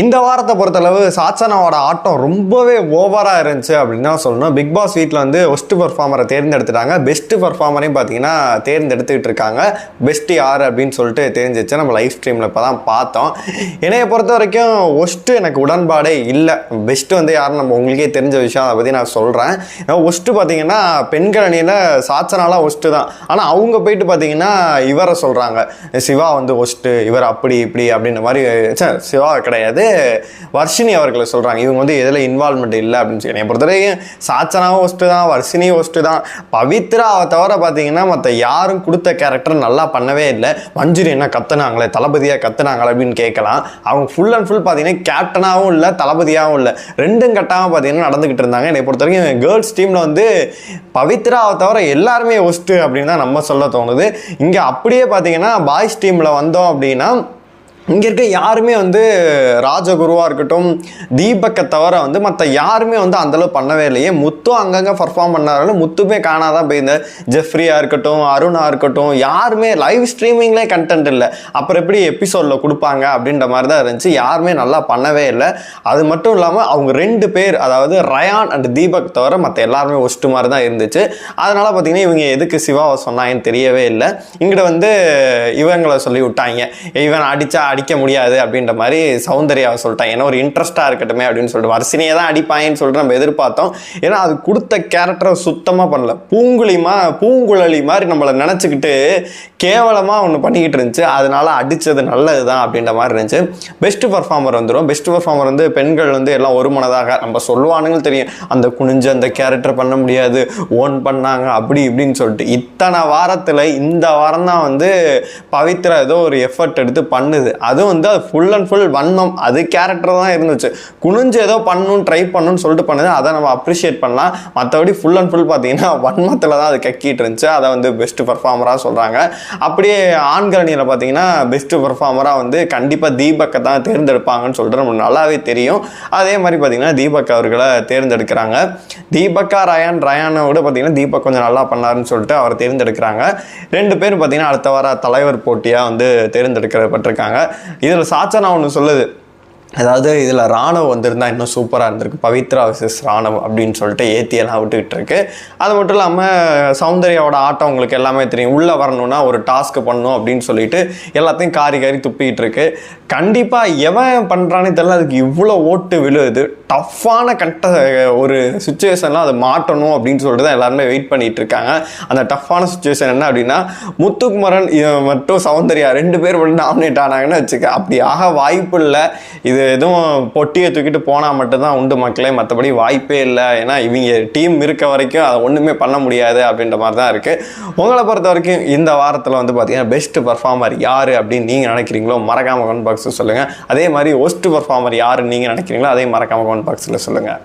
இந்த வாரத்தை பொறுத்தளவு சாச்சனாவோட ஆட்டம் ரொம்பவே ஓவராக இருந்துச்சு அப்படின்னு தான் சொல்லணும். பிக் பாஸ் வீட்டில் வந்து ஒஸ்ட் பர்ஃபார்மரை தேர்ந்தெடுத்துட்டாங்க. பெஸ்ட் பர்ஃபார்மரையும் பார்த்தீங்கன்னா தேர்ந்தெடுத்துக்கிட்டு இருக்காங்க. பெஸ்ட் யார் அப்படின்னு சொல்லிட்டு தெரிஞ்சிச்சு. நம்ம லைவ் ஸ்ட்ரீமில் இப்போ தான் பார்த்தோம். என்னைய பொறுத்த வரைக்கும் ஒஸ்ட்டு எனக்கு உடன்பாடே இல்லை. பெஸ்ட்டு வந்து யாருன்னு நம்ம உங்களுக்கே தெரிஞ்ச விஷயம். அதை பற்றி நான் சொல்கிறேன் ஒஸ்ட்டு பார்த்தீங்கன்னா பெண்கள் அணியில் சாச்சனாலாம் ஒஸ்ட்டு தான். ஆனால் அவங்க போயிட்டு பார்த்தீங்கன்னா இவரை சொல்கிறாங்க சிவா வந்து ஒஸ்ட்டு இவர் அப்படி இப்படி அப்படின்ற மாதிரி சிவா கிடையாது. வர்ஷினி அவர்களை சொல்கிறாங்க இவங்க வந்து எதில் இன்வால்மெண்ட் இல்லை அப்படின்னு சொல்லி. என்னை பொறுத்தவரைக்கும் சாச்சனாவும் ஒஸ்ட்டு தான் வர்ஷினியும் ஒஸ்ட்டு தான். பவித்ராவை தவிர பார்த்தீங்கன்னா மற்ற யாரும் கொடுத்த கேரக்டர் நல்லா பண்ணவே இல்லை. மஞ்சுரி என்ன கத்துனாங்களே தளபதியாக கத்துனாங்களே அப்படின்னு கேட்கலாம். அவங்க ஃபுல் அண்ட் ஃபுல் பார்த்தீங்கன்னா கேப்டனாகவும் இல்லை தளபதியாகவும் இல்லை. ரெண்டும் கட்டாமல் பார்த்தீங்கன்னா நடந்துக்கிட்டு இருந்தாங்க. என்னை பொறுத்த வரைக்கும் கேர்ள்ஸ் டீமில் வந்து பவித்ராவை தவிர எல்லாருமே ஒஸ்ட்டு அப்படின்னு தான் நம்ம சொல்ல தோணுது. இங்கே அப்படியே பார்த்தீங்கன்னா பாய்ஸ் டீமில் வந்தோம் அப்படின்னா இங்கே இருக்க யாருமே வந்து ராஜகுருவாக இருக்கட்டும் தீபக்கை தவிர வந்து மற்ற யாருமே வந்து அந்தளவு பண்ணவே இல்லையே முத்து அங்கங்கே பர்ஃபார்ம் பண்ணாலும் முத்துமே காணாதான் போயிருந்த. ஜெஃப்ரியாக இருக்கட்டும் அருணாக இருக்கட்டும் யாருமே லைவ் ஸ்ட்ரீமிங்லேயே கண்டென்ட் இல்லை. அப்புறம் எப்படி எபிசோடில் கொடுப்பாங்க அப்படின்ற மாதிரி தான் இருந்துச்சு. யாருமே நல்லா பண்ணவே இல்லை. அது மட்டும் இல்லாமல் அவங்க ரெண்டு பேர் அதாவது ரயான் அண்ட் தீபக் தவிர மற்ற எல்லாருமே ஒஸ்ட்டு மாதிரி தான் இருந்துச்சு. அதனால் பார்த்தீங்கன்னா இவங்க எதுக்கு சிவாவை சொன்னாங்கன்னு தெரியவே இல்லை. இங்கிட்ட வந்து இவங்களை சொல்லி விட்டாங்க. இவன் அடித்தா அடிக்க முடியாது அப்படின்ற மாதிரி சௌந்தர்யாவை சொல்லிட்டான் ஏன்னா ஒரு இன்ட்ரெஸ்ட்டாக இருக்கட்டுமே அப்படின்னு சொல்லிட்டு வரிசனையை தான் அடிப்பாயின்னு சொல்லிட்டு நம்ம எதிர்பார்த்தோம். ஏன்னா அது கொடுத்த கேரக்டரை சுத்தமாக பண்ணல. பூங்குழிமா பூங்குழலி மாதிரி நம்மளை நினச்சிக்கிட்டு கேவலமாக ஒன்று பண்ணிக்கிட்டு இருந்துச்சு. அதனால் அடித்தது நல்லது தான் அப்படின்ற மாதிரி இருந்துச்சு. பெஸ்ட்டு பர்ஃபார்மர் வந்துடும் பெஸ்ட் பர்ஃபார்மர் வந்து பெண்கள் வந்து எல்லாம் ஒரு மனதாக நம்ம சொல்லுவானுங்க தெரியும். அந்த குனிஞ்சு அந்த கேரக்டர் பண்ண முடியாது. ஓன் பண்ணாங்க அப்படி இப்படின்னு சொல்லிட்டு. இத்தனை வாரத்தில் இந்த வாரம் தான் வந்து பவித்ரா ஏதோ ஒரு எஃபர்ட் எடுத்து பண்ணுது. அதுவும் வந்து அது ஃபுல் அண்ட் ஃபுல் வண்ணம் அது கேரக்டர் தான் இருந்துச்சு. குனிஞ்சு ஏதோ பண்ணணும் ட்ரை பண்ணணும்னு சொல்லிட்டு பண்ணுது. அதை நம்ம அப்ரிஷியேட் பண்ணலாம். மற்றபடி ஃபுல் அண்ட் ஃபுல் பார்த்தீங்கன்னா வன்மத்தில் தான் அது கக்கிட்டு இருந்துச்சு. அதை வந்து பெஸ்ட் பர்ஃபார்மராக சொல்கிறாங்க அப்படியே ஆண்கள் அணியில் பார்த்தீங்கன்னா பெஸ்ட்டு பர்ஃபார்மராக வந்து கண்டிப்பாக தீபக்கை தான் தேர்ந்தெடுப்பாங்கன்னு சொல்லிட்டு நமக்கு நல்லாவே தெரியும். அதே மாதிரி பார்த்தீங்கன்னா தீபக் அவர்களை தேர்ந்தெடுக்கிறாங்க. தீபக்கா ரயான் ரயானை விட பார்த்தீங்கன்னா தீபக் கொஞ்சம் நல்லா பண்ணாருன்னு சொல்லிட்டு அவரை தேர்ந்தெடுக்கிறாங்க. ரெண்டு பேரும் பார்த்தீங்கன்னா அடுத்த வார தலைவர் போட்டியாக வந்து தேர்ந்தெடுக்கப்பட்டிருக்காங்க. இதில் சாச்சனா ஒன்று சொல்லுது. அதாவது இதில் ராணுவம் வந்திருந்தா இன்னும் சூப்பராக இருந்திருக்கு. பவித்ரா விசஸ் ராணுவம் அப்படின்னு சொல்லிட்டு ஏத்தியெல்லாம் விட்டுக்கிட்டு இருக்கு. அது மட்டும் இல்லாமல் சௌந்தர்யாவோட ஆட்டம் உங்களுக்கு எல்லாமே தெரியும். உள்ளே வரணும்னா ஒரு டாஸ்க் பண்ணணும் அப்படின்னு சொல்லிட்டு எல்லாத்தையும் காரி காரி துப்பிக்கிட்டு இருக்கு. கண்டிப்பாக எவன் பண்ணுறானே தெரியல. அதுக்கு இவ்வளோ ஓட்டு விழுது. டஃப்பான கட்ட ஒரு சுச்சுவேஷன்லாம் அதை மாட்டணும் அப்படின்னு சொல்லிட்டு தான் எல்லாருமே வெயிட் பண்ணிட்டு இருக்காங்க. அந்த டஃப்பான சுச்சுவேஷன் என்ன அப்படின்னா முத்துக்குமரன் மட்டும் சௌந்தர்யா ரெண்டு பேர் நாமினேட் ஆனாங்கன்னு வச்சுக்க அப்படி ஆக வாய்ப்பு இல்லை. இது எதுவும் பொட்டியை தூக்கிட்டு போனால் மட்டும்தான் உண்டு மக்களே. மற்றபடி வாய்ப்பே இல்லை. ஏன்னா இவங்க டீம் இருக்க வரைக்கும் அதை ஒன்றுமே பண்ண முடியாது அப்படின்ற மாதிரி தான் இருக்குது உங்களை பொறுத்த வரைக்கும் இந்த வாரத்தில் வந்து பார்த்தீங்கன்னா பெஸ்ட் பர்ஃபார்மர் யார் அப்படின்னு நீங்கள் நினைக்கிறீங்களோ மறக்காமல் கமெண்ட் பாக்ஸில் சொல்லுங்கள் அதே மாதிரி ஒஸ்ட் பர்ஃபார்மர் யாருன்னு நீங்கள் நினைக்கிறீங்களோ அதே மறக்காமல் கமெண்ட் பாக்ஸில் சொல்லுங்கள்